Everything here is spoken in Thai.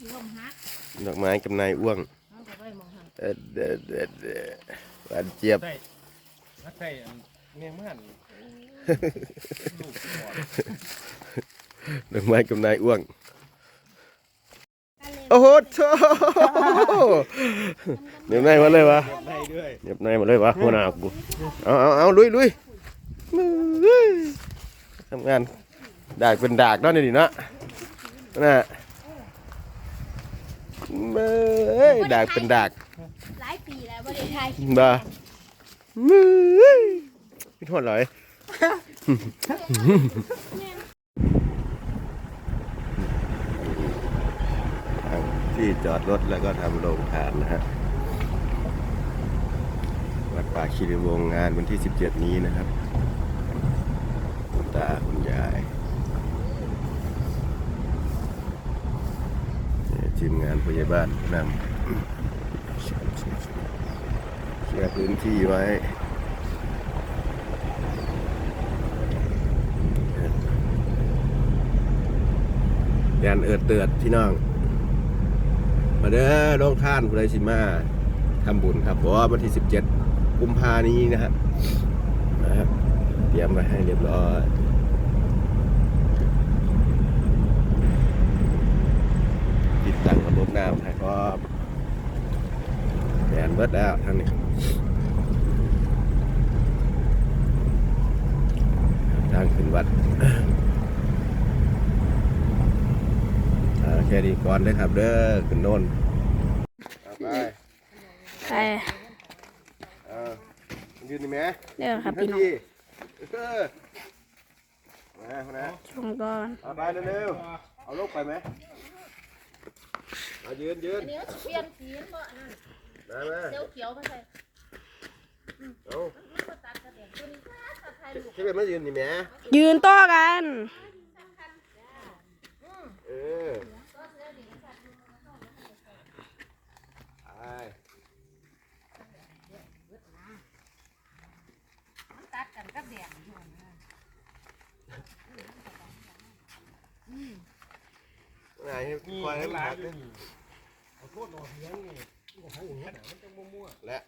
ที่ลมฮักดอกไม้กำนายอ้วงเอาก็ไปมองหันเอ็ดเด็ดเด็ดเด็ดหวานเจี๊ยบใส่นักใส่อันเมียมันลูกก่อนดอกไม้กำนายอ้วง โอ้โหโธ่เดี๋ยวไหนมาเลยวะได้ด้วยเดี๋ยวไหนมาเลยวะหัวหน้ากู เอาเอาเอาลุยลุยลุยทำงานดากเป็นดากเนาะนี่ดิเนาะน่ะ เอ้ยดากเป็นดากหลายปีแล้วบ่ได้ถ่ายบ่มือพี่ทอดเลยที่จอดรถแล้วก็ทำโรงทานนะฮะวัดป่าคีรีวงศ์งานวันที่ 17 นี้นะครับคุณตาคุณยายเนี่ย ทีมงานพยาบาลนำเคลียร์พื้นที่ไว้แดนเอิดเตือดพี่น้อง มาเด้อโรงท่านผู้ใดสิมาทำบุญครับเพราะว่าวันที่17กุมภานี้นะฮะนะครับเตรียมไว้ให้เรียบร้อย ติดตั้ง ระบบน้ำให้พร้อมแดนเบิดแล้วทางนี้ทางขึ้นวัดอ่าแค่นี้ก่อนเลยครับเด้อขึ้นโน่นเอาไปไปเอายืนนี่ไหมเด้อครับพี่น้องยืเออมาคนนะชมก่อนเอาไปเร็วๆเอาลูกไปไหม เอายืนยืนเดี๋ยวเปลี่ยนสีบ่นั่นมามาเดี๋ยวเขียวมาใส่เอามันก็ตัดกระเด็นตัวนี้ตัดถ่ายรูปใช่ไหมมายืนนี่ไหมยืนโต้อกัน เออไปมันตัดกันกับแดงไหน ให้นี่ปล่อยให้มันร้าพันกเลย เอาโทษหนอเฮียงนี่โอ้โหอย่างนี้นะมันจะมั่วและ